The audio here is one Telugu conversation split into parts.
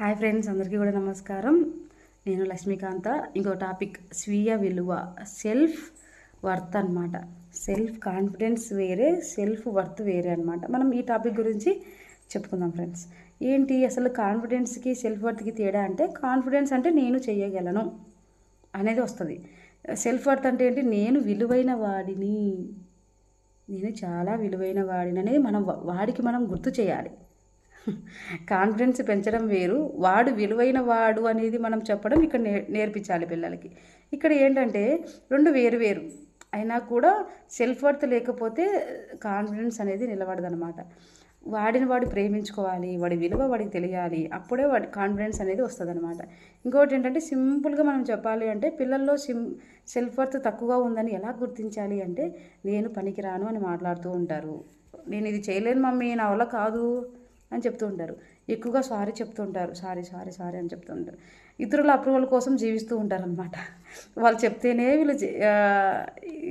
హాయ్ ఫ్రెండ్స్ అందరికీ కూడా నమస్కారం. నేను లక్ష్మీకాంత. ఇంకో టాపిక్ స్వీయ విలువ సెల్ఫ్ వర్త్ అనమాట సెల్ఫ్ కాన్ఫిడెన్స్ వేరే సెల్ఫ్ వర్త్ వేరే అనమాట మనం ఈ టాపిక్ గురించి చెప్పుకుందాం ఫ్రెండ్స్. ఏంటి? అసలు కాన్ఫిడెన్స్కి సెల్ఫ్ వర్త్కి తేడా అంటే కాన్ఫిడెన్స్ అంటే నేను చేయగలను అనేది వస్తుంది. సెల్ఫ్ వర్త్ అంటే ఏంటి? నేను విలువైన వాడిని. నేను చాలా విలువైన వాడిని అనేది మనం వాడికి మనం గుర్తు చేయాలి. కాన్ఫిడెన్స్ పెంచడం వేరు. వాడు విలువైన వాడు అనేది మనం చెప్పడం ఇక్కడ నే నేర్పించాలి పిల్లలకి. ఇక్కడ ఏంటంటే రెండు వేరు వేరు. అయినా కూడా సెల్ఫ్ వర్త్ లేకపోతే కాన్ఫిడెన్స్ అనేది నిలబడదనమాట వాడిని వాడు ప్రేమించుకోవాలి వాడి విలువ వాడికి తెలియాలి అప్పుడే వాడి కాన్ఫిడెన్స్ అనేది వస్తుంది అనమాట ఇంకోటి ఏంటంటే సింపుల్గా మనం చెప్పాలి అంటే పిల్లల్లో సిం సెల్ఫ్ వర్త్ తక్కువగా ఉందని ఎలా గుర్తించాలి అంటే నేను పనికిరాను అని మాట్లాడుతూ ఉంటారు. నేను ఇది చేయలేను మమ్మీ నా వల్ల కాదు. అని చెప్తూ ఉంటారు. ఎక్కువగా సారీ చెప్తూ ఉంటారు. సారీ సారీ సారీ అని చెప్తూ ఉంటారు. ఇతరుల అప్రూవల్ కోసం జీవిస్తూ ఉంటారనమాట వాళ్ళు చెప్తేనే వీళ్ళు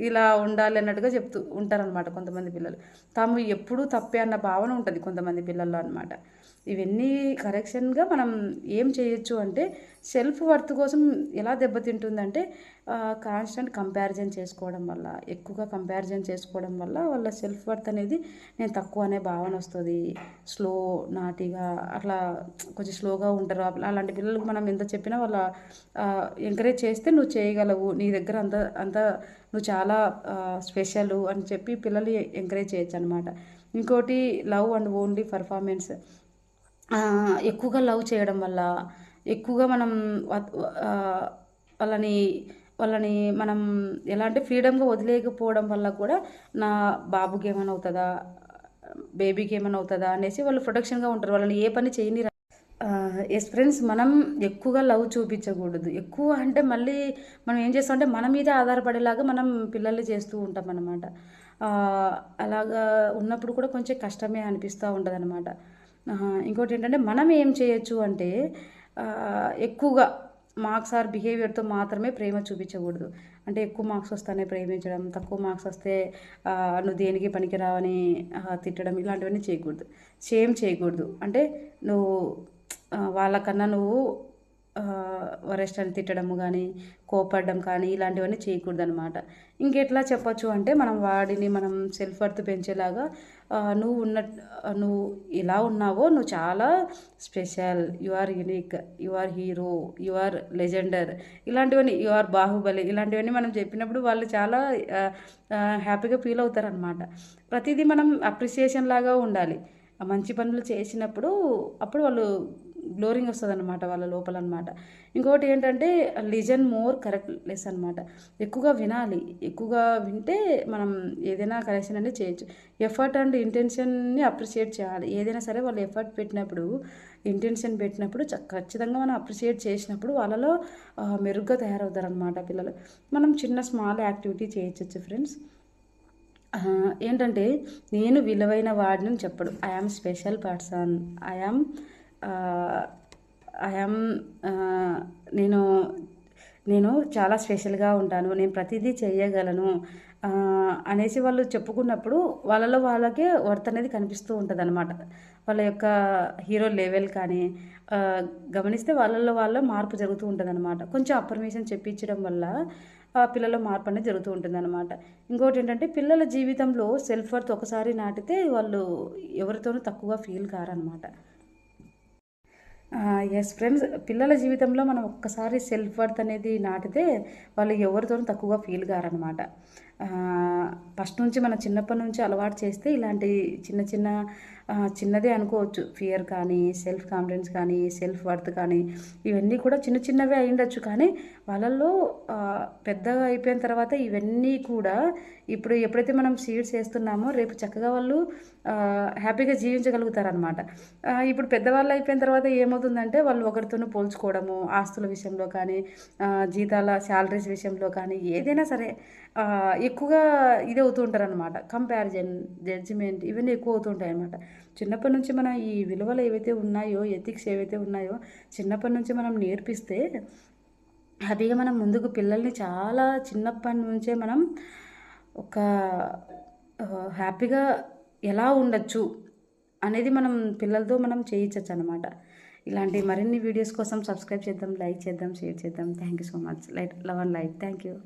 ఇలా ఉండాలి అన్నట్టుగా చెప్తూ ఉంటారనమాట కొంతమంది పిల్లలు. తాము ఎప్పుడూ తప్పే అన్న భావన ఉంటుంది కొంతమంది పిల్లల్లో అనమాట ఇవన్నీ కరెక్షన్గా మనం ఏం చేయొచ్చు అంటే సెల్ఫ్ వర్త్ కోసం ఎలా దెబ్బతింటుందంటే కాన్స్టెంట్ కంపారిజన్ చేసుకోవడం వల్ల ఎక్కువగా కంపారిజన్ చేసుకోవడం వల్ల వాళ్ళ సెల్ఫ్ వర్త్ అనేది నేను తక్కువ అనే భావన వస్తుంది. స్లో నాటిగా అట్లా కొంచెం స్లోగా ఉంటారు. అలాంటి పిల్లలకు మనం ఎంత చెప్పినా వాళ్ళ ఎంకరేజ్ చేస్తే నువ్వు చేయగలవు నీ దగ్గర అంత అంత నువ్వు చాలా స్పెషల్ అని చెప్పి పిల్లలు ఎంకరేజ్ చేయొచ్చు అనమాట ఇంకోటి లవ్ అండ్ ఓన్లీ పర్ఫార్మెన్స్. ఎక్కువగా లవ్ చేయడం వల్ల ఎక్కువగా మనం వాళ్ళని వాళ్ళని మనం ఎలా అంటే ఫ్రీడమ్గా వదిలేయకపోవడం వల్ల కూడా నా బాబుకి ఏమైనా అవుతుందా బేబీకి ఏమైనా అవుతుందా అనేసి వాళ్ళు ప్రొటెక్షన్గా ఉంటారు. వాళ్ళని ఏ పని చేయని ఎస్ ఫ్రెండ్స్ మనం ఎక్కువగా లవ్ చూపించకూడదు. ఎక్కువ అంటే మళ్ళీ మనం ఏం చేస్తాం అంటే మన మీదే ఆధారపడేలాగా మనం పిల్లల్ని చేస్తూ ఉంటాం అనమాట అలాగా ఉన్నప్పుడు కూడా కొంచెం కష్టమే అనిపిస్తూ ఉంటుంది అనమాట ఇంకోటి ఏంటంటే మనం ఏం చేయొచ్చు అంటే ఎక్కువగా మార్క్స్ ఆర్ బిహేవియర్తో మాత్రమే ప్రేమ చూపించకూడదు. అంటే ఎక్కువ మార్క్స్ వస్తానే ప్రేమించడం తక్కువ మార్క్స్ వస్తే నువ్వు దేనికి పనికిరావని తిట్టడం ఇలాంటివన్నీ చేయకూడదు. సేమ్ చేయకూడదు. అంటే నువ్వు వాళ్ళకన్నా నువ్వు వరెస్ట్ అని తిట్టడము కానీ కోపడడం కానీ ఇలాంటివన్నీ చేయకూడదు అనమాట ఇంకెట్లా చెప్పొచ్చు అంటే మనం వాడిని మనం సెల్ఫ్ వర్త్ పెంచేలాగా నువ్వు ఉన్న నువ్వు ఇలా ఉన్నావో నువ్వు చాలా special you are unique you are hero you are legend ఇలాంటివన్నీ యు ఆర్ బాహుబలి ఇలాంటివన్నీ మనం చెప్పినప్పుడు వాళ్ళు చాలా హ్యాపీగా ఫీల్ అవుతారు అనమాట ప్రతిదీ మనం అప్రిసియేషన్ లాగా ఉండాలి. మంచి పనులు చేసినప్పుడు అప్పుడు వాళ్ళు గ్లోరింగ్ వస్తుంది అనమాట వాళ్ళ లోపల అనమాట ఇంకోటి ఏంటంటే లిజన్ మోర్ కరెక్ట్ లెస్ అనమాట ఎక్కువగా వినాలి. ఎక్కువగా వింటే మనం ఏదైనా కరెక్షన్ అనేది చేయొచ్చు. ఎఫర్ట్ అండ్ ఇంటెన్షన్ని అప్రిషియేట్ చేయాలి. ఏదైనా సరే వాళ్ళు ఎఫర్ట్ పెట్టినప్పుడు ఇంటెన్షన్ పెట్టినప్పుడు ఖచ్చితంగా మనం అప్రిషియేట్ చేసినప్పుడు వాళ్ళలో మెరుగ్గా తయారవుతారు అనమాట పిల్లలు. మనం చిన్న స్మాల్ యాక్టివిటీ చేయొచ్చు ఫ్రెండ్స్. ఏంటంటే నేను విలువైన వాడిని అని చెప్పడు I am special person. I am I am నేను నేను చాలా స్పెషల్గా ఉంటాను. నేను ప్రతిదీ చేయగలను. అనేసి వాళ్ళు చెప్పుకున్నప్పుడు వాళ్ళలో వాళ్ళకే వర్త్ అనేది కనిపిస్తూ ఉంటుంది అనమాట వాళ్ళ యొక్క హీరో లెవెల్ కానీ గమనిస్తే వాళ్ళలో వాళ్ళ మార్పు జరుగుతూ ఉంటుంది అనమాట కొంచెం అప్రమేషన్ చెప్పించడం వల్ల ఆ పిల్లల మార్పు అనేది జరుగుతూ ఉంటుంది అనమాట ఇంకోటి ఏంటంటే పిల్లల జీవితంలో సెల్ఫ్ వర్త్ ఒకసారి నాటితే వాళ్ళు ఎవరితోనూ తక్కువ ఫీల్ కారనమాట ఎస్ ఫ్రెండ్స్ పిల్లల జీవితంలో మనం ఒక్కసారి సెల్ఫ్ వర్త్ అనేది నాటితే వాళ్ళు ఎవరితోనూ తక్కువగా ఫీల్ కారనమాట. ఫస్ట్ నుంచి మన చిన్నప్పటి నుంచి అలవాటు చేస్తే ఇలాంటి చిన్న చిన్న చిన్నదే అనుకోవచ్చు. ఫియర్ కానీ సెల్ఫ్ కాన్ఫిడెన్స్ కానీ సెల్ఫ్ వర్త్ కానీ ఇవన్నీ కూడా చిన్న చిన్నవే అయి కానీ వాళ్ళల్లో పెద్దగా అయిపోయిన తర్వాత ఇవన్నీ కూడా ఇప్పుడు ఎప్పుడైతే మనం సీడ్స్ వేస్తున్నామో రేపు చక్కగా వాళ్ళు హ్యాపీగా జీవించగలుగుతారనమాట ఇప్పుడు పెద్దవాళ్ళు అయిపోయిన తర్వాత ఏమవుతుందంటే వాళ్ళు ఒకరితోనూ పోల్చుకోవడము ఆస్తుల విషయంలో కానీ జీతాల శాలరీస్ విషయంలో కానీ ఏదైనా సరే ఎక్కువగా ఇది అవుతూ ఉంటారు అనమాట కంపారిజన్ జడ్జిమెంట్ ఇవన్నీ ఎక్కువ అవుతూ ఉంటాయి అనమాట చిన్నప్పటి నుంచి మనం ఈ విలువలు ఏవైతే ఉన్నాయో ఎథిక్స్ ఏవైతే ఉన్నాయో చిన్నప్పటి నుంచి మనం నేర్పిస్తే అదిగా మనం ముందుకు పిల్లల్ని చాలా చిన్నప్పటి నుంచే మనం ఒక హ్యాపీగా ఎలా ఉండొచ్చు అనేది మనం పిల్లలతో మనం చేయించచ్చు అనమాట ఇలాంటి మరిన్ని వీడియోస్ కోసం సబ్స్క్రైబ్ చేద్దాం లైక్ చేద్దాం షేర్ చేద్దాం. Thank you so much light love and light thank you